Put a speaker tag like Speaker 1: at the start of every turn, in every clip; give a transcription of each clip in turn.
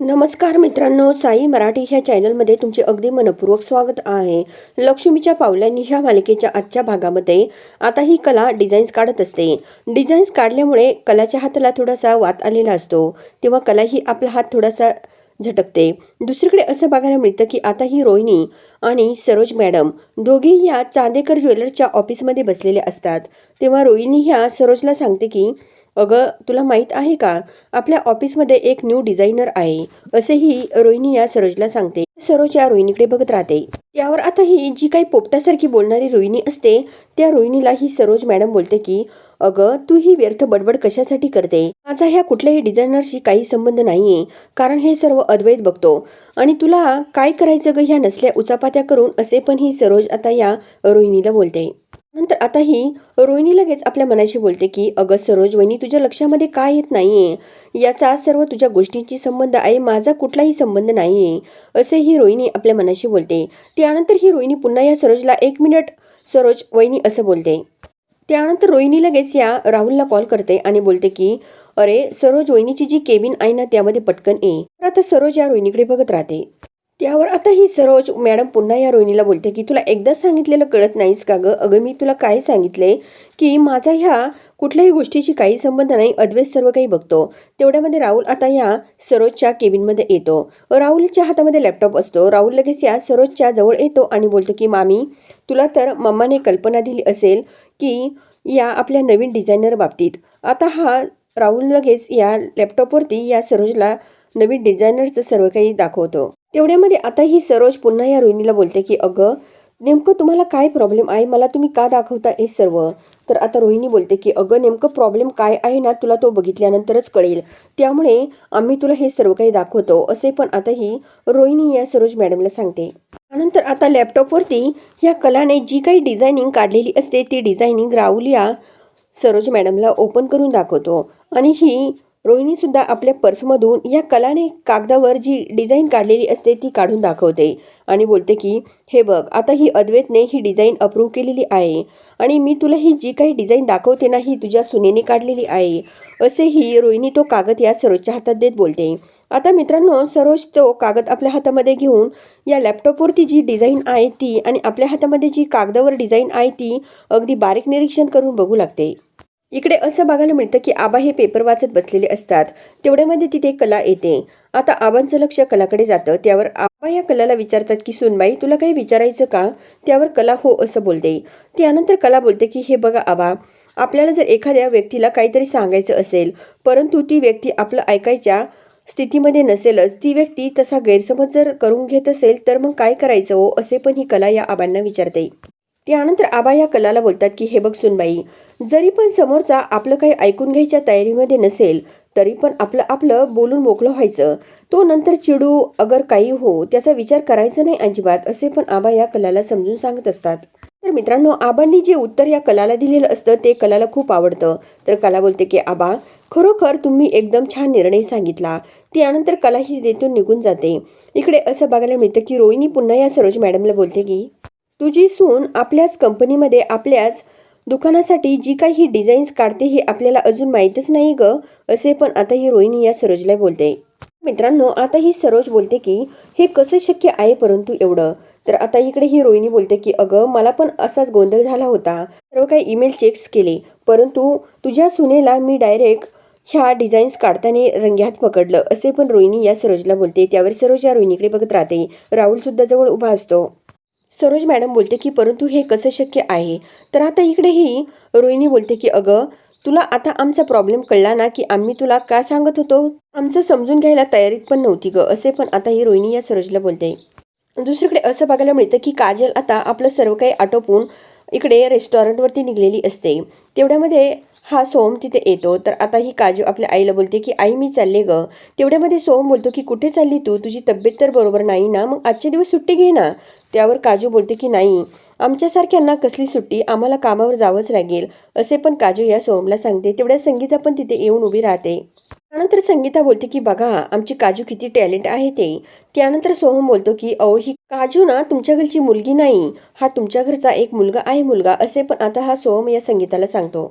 Speaker 1: नमस्कार मित्रांनो साई मराठी ह्या चॅनलमध्ये तुमचे अगदी मनपूर्वक स्वागत आहे. लक्ष्मीच्या पावलांनी ह्या मालिकेच्या आजच्या भागामध्ये आता ही कला डिझाईन्स काढत असते. डिझाईन्स काढल्यामुळे कलाच्या हाताला थोडासा वात आलेला असतो. तेव्हा कला ही आपला हात थोडासा झटकते. दुसरीकडे असं बघायला मिळतं की आता ही रोहिणी आणि सरोज मॅडम दोघी या चांदेकर ज्वेलर्सच्या ऑफिसमध्ये बसलेले असतात. तेव्हा रोहिणी ह्या सरोजला सांगते की अगं तुला माहीत आहे का? आपल्या ऑफिसमध्ये एक न्यू डिझायनर आहे. असेही रोहिणी या सरोजला सांगते. सरोज या रोहिणीकडे बघत राहते. त्यावर आता ही जी काही पोपटासारखी बोलणारी रोहिणी असते त्या रोहिणीला ही सरोज मॅडम बोलते की अगं तू ही व्यर्थ बडबड कशासाठी करते? माझा ह्या कुठल्याही डिझायनरशी काही संबंध नाहीये. कारण हे सर्व अद्वैत बघतो. आणि तुला काय करायचं ग ह्या नसल्या उचापात्या करून? असे पण ही सरोज आता या रोहिणीला बोलते. नंतर आता ही रोहिणी लगेच आपल्या मनाशी बोलते की अगं सरोज वहिनी तुझ्या लक्षामध्ये काय येत नाहीये? याचा सर्व तुझ्या गोष्टींची संबंध आहे माझा कुठलाही संबंध नाहीये. असे ही रोहिणी आपल्या मनाशी बोलते. त्यानंतर ही रोहिणी पुन्हा या सरोजला एक मिनिट सरोज वहिनी असं बोलते. त्यानंतर रोहिणी लगेच या राहुलला कॉल करते आणि बोलते की अरे सरोज वहिनीची जी केबिन आहे ना त्यामध्ये पटकन ये. तर आता सरोज या रोहिणीकडे बघत राहते. त्यावर आता ही सरोज मॅडम पुन्हा या रोहिणीला बोलते की तुला एकदा सांगितलेलं कळत नाहीस का गं? अगं मी तुला काय सांगितले? की माझा ह्या कुठल्याही गोष्टीशी काही संबंध नाही अद्वैत सर्व काही बघतो. तेवढ्यामध्ये राहुल आता या सरोजच्या केबिनमध्ये येतो. राहुलच्या हातामध्ये लॅपटॉप असतो. राहुल लगेच या सरोजच्या जवळ येतो आणि बोलतो की मामी तुला तर मम्माने कल्पना दिली असेल की या आपल्या नवीन डिझायनर बाबतीत. आता हा राहुल लगेच या लॅपटॉपवरती या सरोजला नवीन डिझायनरचं सर्व काही दाखवतो. तेवढ्यामध्ये आता ही सरोज पुन्हा या रोहिणीला बोलते की अगं नेमकं तुम्हाला काय प्रॉब्लेम आहे मला तुम्ही का दाखवता हे सर्व? तर आता रोहिणी बोलते की अगं नेमकं प्रॉब्लेम काय आहे ना तुला तो बघितल्यानंतरच कळेल. त्यामुळे आम्ही तुला हे सर्व काही दाखवतो. असे पण आता ही रोहिणी या सरोज मॅडमला सांगते. त्यानंतर आता लॅपटॉपवरती ह्या कलाने जी काही डिझायनिंग काढलेली असते ती डिझायनिंग राहुल या सरोज मॅडमला ओपन करून दाखवतो. आणि ही रोहिणीसुद्धा आपल्या पर्समधून या कलाने कागदावर जी डिझाईन काढलेली असते ती काढून दाखवते आणि बोलते की हे बघ आता ही अद्वैतने ही डिझाईन अप्रूव्ह केलेली आहे आणि मी तुला ही जी काही डिझाईन दाखवते ना ही तुझ्या सुनेने काढलेली आहे. असेही रोहिणी तो कागद या सरोजच्या हातात देत बोलते. आता मित्रांनो सरोज तो कागद आपल्या हातामध्ये घेऊन या लॅपटॉपवरती जी डिझाईन आहे ती आणि आपल्या हातामध्ये जी कागदावर डिझाईन आहे ती अगदी बारीक निरीक्षण करून बघू लागते. इकडे असं बघायला मिळतं की आबा हे पेपर वाचत बसलेले असतात. तेवढ्यामध्ये तिथे कला येते. आता आबांचं लक्ष कलाकडे जातं. त्यावर आबा या कलाला विचारतात की सुनबाई तुला काही विचारायचं का? त्यावर कला हो असं बोलते. त्यानंतर कला बोलते की हे बघा आबा आपल्याला जर एखाद्या व्यक्तीला काहीतरी सांगायचं असेल परंतु ती व्यक्ती आपलं ऐकायच्या स्थितीमध्ये नसेलच ती व्यक्ती तसा गैरसमज जर करून घेत असेल तर मग काय करायचं हो? असे पण ही कला या आबांना विचारते. त्यानंतर आबा या कलाला बोलतात की हे बघ सुनबाई जरी पण समोरचा आपलं काही ऐकून घ्यायच्या तयारीमध्ये नसेल तरी पण आपलं आपलं बोलून मोकळं व्हायचं. तो नंतर चिडू अगर काही हो त्याचा विचार करायचा नाही अजिबात असे पण आबा या कलाला समजून सांगत असतात. तर मित्रांनो आबांनी जे उत्तर या कलाला दिलेलं असतं ते कलाला खूप आवडतं. तर कला बोलते की आबा खरोखर तुम्ही एकदम छान निर्णय सांगितला. त्यानंतर कला ही तेथून निघून जाते. इकडे असं बघायला मिळतं की रोहिणी पुन्हा या सरोज मॅडमला बोलते की तुझी सून आपल्याच कंपनीमध्ये आपल्याच दुकानासाठी जी काही ही डिझाईन्स काढते हे आपल्याला अजून माहीतच नाही ग असे पण आता ही रोहिणी या सरोजला बोलते. मित्रांनो आता ही सरोज बोलते की हे कसं शक्य आहे परंतु एवढं? तर आता इकडे ही रोहिणी बोलते की अगं मला पण असाच गोंधळ झाला होता. सर्व काही ईमेल चेक्स केले. परंतु तुझ्या सुनेला मी डायरेक्ट ह्या डिझाईन्स काढताना रंग्यात पकडलं असे पण रोहिणी या सरोजला बोलते. त्यावर सरोज या रोहिणीकडे बघत राहते. राहुलसुद्धा जवळ उभा असतो. सरोज मॅडम बोलते की परंतु हे कसं शक्य आहे? तर आता इकडेही रोहिणी बोलते की अगं तुला आता आमचा प्रॉब्लेम कळला ना की आम्ही तुला का सांगत होतो? आमचं समजून घ्यायला तयारीत पण नव्हती ग असे पण आता ही रोहिणी या सरोजला बोलते. दुसरीकडे असं बघायला मिळतं की काजल आता आपलं सर्व काही आटोपून इकडे रेस्टॉरंटवरती निघलेली असते. तेवढ्यामध्ये हा सोम तिथे येतो. तर आता ही काजू आपल्या आईला बोलते की आई मी चालले ग. तेवढ्यामध्ये सोम बोलतो की कुठे चालली तू? तुझी तब्येत तर बरोबर नाही ना? मग आजचे दिवस सुट्टी घे ना. त्यावर काजू बोलते की नाही. आमच्यासारख्यांना कसली सुट्टी? आम्हाला कामावर जावंच लागेल. असे पण काजू या सोहमला सांगते. तेवढ्या संगीता पण तिथे येऊन उभी राहते. त्यानंतर संगीता बोलते की बघा आमची काजू किती टॅलेंट आहे ते. त्यानंतर सोहम बोलतो की अहो ही काजू ना तुमच्या घरची मुलगी नाही. हा तुमच्या घरचा एक मुलगा आहे मुलगा. असे पण आता हा सोहम या संगीताला सांगतो.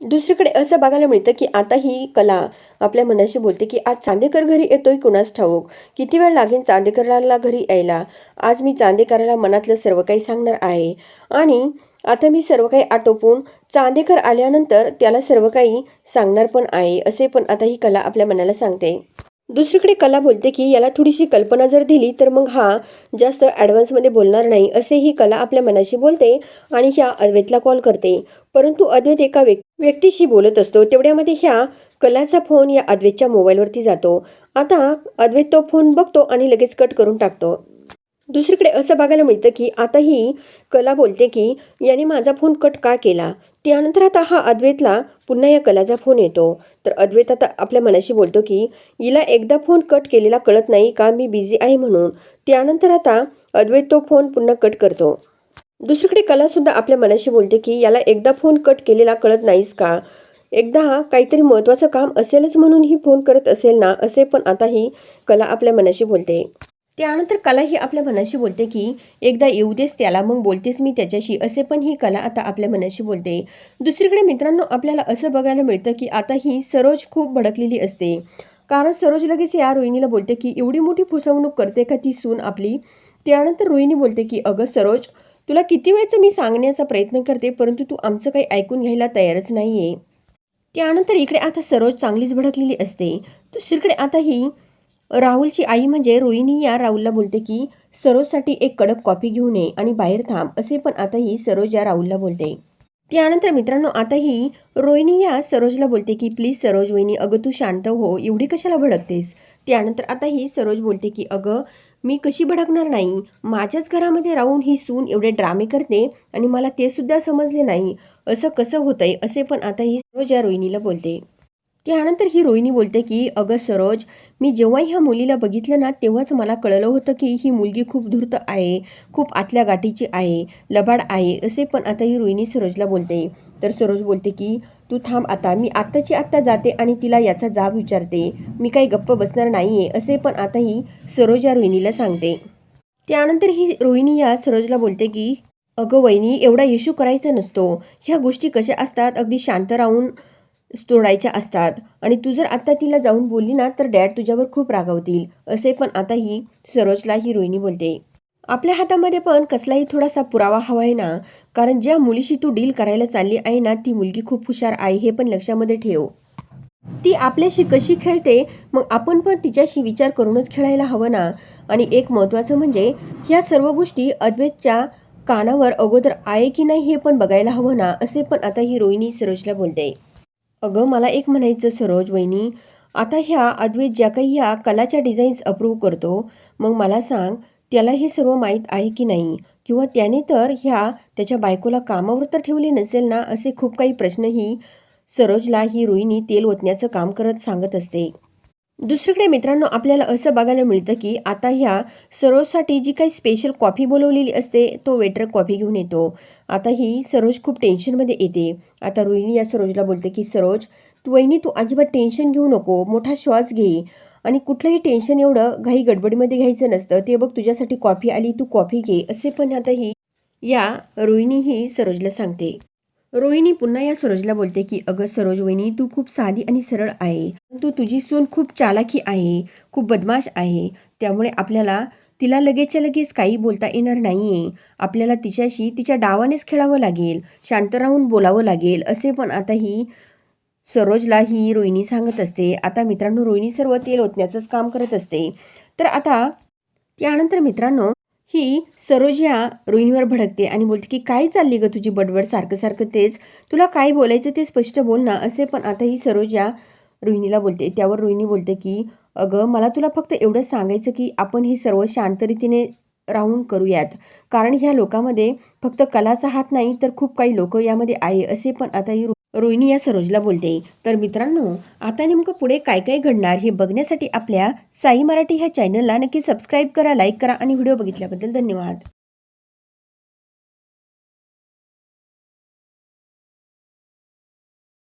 Speaker 1: दुसरीकडे असं बघायला मिळतं की आता ही कला आपल्या मनाशी बोलते की आज चांदेकर घरी येतोय कुणास ठाऊक? किती वेळ लागेल चांदेकरला घरी यायला? आज मी चांदेकराला मनातलं सर्व काही सांगणार आहे. आणि आता मी सर्व काही आटोपून चांदेकर आल्यानंतर त्याला सर्व काही सांगणार पण आहे असे पण आता ही कला आपल्या मनाला सांगते. दुसरीकडे कला बोलते की याला थोडीशी कल्पना जर दिली तर मग हा जास्त ॲडव्हान्समध्ये बोलणार नाही असे ही कला आपल्या मनाशी बोलते आणि ह्या अद्वैतला कॉल करते. परंतु अद्वैत एका व्यक्तीशी बोलत असतो तेवढ्यामध्ये ह्या कलाचा फोन या अद्वैतच्या मोबाईलवरती जातो. आता अद्वैत तो फोन बघतो आणि लगेच कट करून टाकतो. दुसरीकडे असं बघायला मिळतं की आता ही कला बोलते की याने माझा फोन कट का केला? त्यानंतर आता हा अद्वैतला पुन्हा या कलाचा फोन येतो. तर अद्वैत आता आपल्या मनाशी बोलतो की हिला एकदा फोन कट केलेला कळत नाही का? मी बिझी आहे म्हणून. त्यानंतर आता अद्वैत तो फोन पुन्हा कट करतो. दुसरीकडे कलासुद्धा आपल्या मनाशी बोलते की याला एकदा फोन कट केलेला कळत नाहीस का? एकदा काहीतरी महत्त्वाचं काम असेलच म्हणून ही फोन करत असेल ना? असे पण आता ही कला आपल्या मनाशी बोलते. त्यानंतर कला ही आपल्या मनाशी बोलते की एकदा येऊ देस त्याला मग बोलतेस मी त्याच्याशी. असे पण ही कला आता आपल्या मनाशी बोलते. दुसरीकडे मित्रांनो आपल्याला असं बघायला मिळतं की आता ही सरोज खूप भडकलेली असते. कारण सरोज लगेच या रोहिणीला बोलते की एवढी मोठी फसवणूक करते का ती सून आपली? त्यानंतर रोहिणी बोलते की अगं सरोज तुला किती वेळचं मी सांगण्याचा प्रयत्न करते परंतु तू आमचं काही ऐकून घ्यायला तयारच नाही आहे त्यानंतर इकडे आता सरोज चांगलीच भडकलेली असते. दुसरीकडे आता ही राहुलची आई म्हणजे रोहिणी. या राहुलला बोलते की सरोजसाठी एक कडप कॉफी घेऊन ये आणि बाहेर थांब असे पण आताही सरोज या राहुलला बोलते. त्यानंतर मित्रांनो आताही रोहिणी या सरोजला बोलते की प्लीज सरोज वहिनी अगं तू शांत हो एवढी कशाला भडकतेस? त्यानंतर आताही सरोज बोलते की अगं मी कशी भडकणार नाही? माझ्याच घरामध्ये राहून ही सून एवढे ड्रामे करते आणि मला ते सुद्धा समजले नाही. असं कसं होतंय? असे पण आताही सरोज या रोहिणीला बोलते. त्यानंतर ही रोहिणी बोलते की अगं सरोज मी जेव्हा ह्या मुलीला बघितलं ना तेव्हाच मला कळलं होतं की ही मुलगी खूप धूर्त आहे खूप आतल्या गाठीची आहे लबाड आहे असे पण आता ही रोहिणी सरोजला बोलते. तर सरोज बोलते की तू थांब आता मी आत्ताची आत्ता जाते आणि तिला याचा जाब विचारते. मी काही गप्प बसणार नाही आहे असे पण आता ही सरोज या रोहिणीला सांगते. त्यानंतर ही रोहिणी या सरोजला बोलते की अगं वहिनी एवढा येशू करायचा नसतो. ह्या गोष्टी कशा असतात? अगदी शांत राहून तोडायच्या असतात. आणि तू जर आता तिला जाऊन बोलली ना तर डॅड तुझ्यावर खूप रागावतील असे पण आता ही सरोजला ही रोहिणी बोलते. आपल्या हातामध्ये पण कसलाही थोडासा पुरावा हवा आहे ना कारण ज्या मुलीशी तू डील करायला चालली आहे ना ती मुलगी खूप हुशार आहे हे पण लक्षामध्ये ठेव. ती आपल्याशी कशी खेळते मग आपण पण तिच्याशी विचार करूनच खेळायला हवं ना. आणि एक महत्त्वाचं म्हणजे ह्या सर्व गोष्टी अद्वैतच्या कानावर अगोदर आहे की नाही हे पण बघायला हवं ना असे पण आता ही रोहिणी सरोजला बोलते. अगं मला एक म्हणायचं सरोज वहिनी. आता ह्या अद्वैत ज्या काही ह्या कलाच्या डिझाईन्स अप्रूव्ह करतो मग मला सांग त्याला हे सर्व माहीत आहे की नाही? किंवा त्याने तर ह्या त्याच्या बायकोला कामावर तर ठेवले नसेल ना असे खूप काही प्रश्नही सरोजला ही रोहिणी तेल ओतण्याचं काम करत सांगत असते. दुसरीकडे मित्रांनो आपल्याला असं बघायला मिळतं की आता ह्या सरोजसाठी जी काही स्पेशल कॉफी बोलवलेली असते तो वेटर कॉफी घेऊन येतो. आता ही सरोज खूप टेन्शनमध्ये येते. आता रोहिणी या सरोजला बोलते की सरोज तू वहिनी तू अजिबात टेन्शन घेऊ नको मोठा श्वास घे. आणि कुठलंही टेन्शन एवढं घाई गडबडीमध्ये घ्यायचं नसतं. ते बघ तुझ्यासाठी कॉफी आली तू कॉफी घे. असे पण आता ही या रोहिणी ही सरोजला सांगते. रोहिणी पुन्हा या सरोजला बोलते की अगं सरोज वहिनी तू खूप साधी आणि सरळ आहे. तू तुझी सून खूप चालाकी आहे खूप बदमाश आहे. त्यामुळे आपल्याला तिला लगेचच्या लगेच काही बोलता येणार नाही आहे आपल्याला तिच्याशी तिच्या डावानेच खेळावं लागेल शांत राहून बोलावं लागेल असे पण आता ही सरोजला ही रोहिणी सांगत असते. आता मित्रांनो रोहिणी सर्व तेल ओतण्याचंच काम करत असते. तर आता त्यानंतर मित्रांनो ही सरोज ह्या रोहिणीवर भडकते आणि बोलते की काय चालली ग तुझी बडबड? सारखं सारखं तेच. तुला काय बोलायचं ते स्पष्ट बोल ना असे पण आता ही सरोज या रोहिणीला बोलते. त्यावर रोहिणी बोलते की अगं मला तुला फक्त एवढं सांगायचं की आपण हे सर्व शांतरीतीने राहून करूयात. कारण ह्या लोकांमध्ये फक्त कलाचा हात नाही तर खूप काही लोक यामध्ये आहे असे पण आता ही रो- रोहिणी या सरोजला बोलते तर मित्रांनो आता नेमकं पुढे काय काय घडणार हे बघण्यासाठी आपल्या साई मराठी ह्या चॅनलला नक्की सबस्क्राईब करा लाईक करा आणि व्हिडिओ बघितल्याबद्दल धन्यवाद.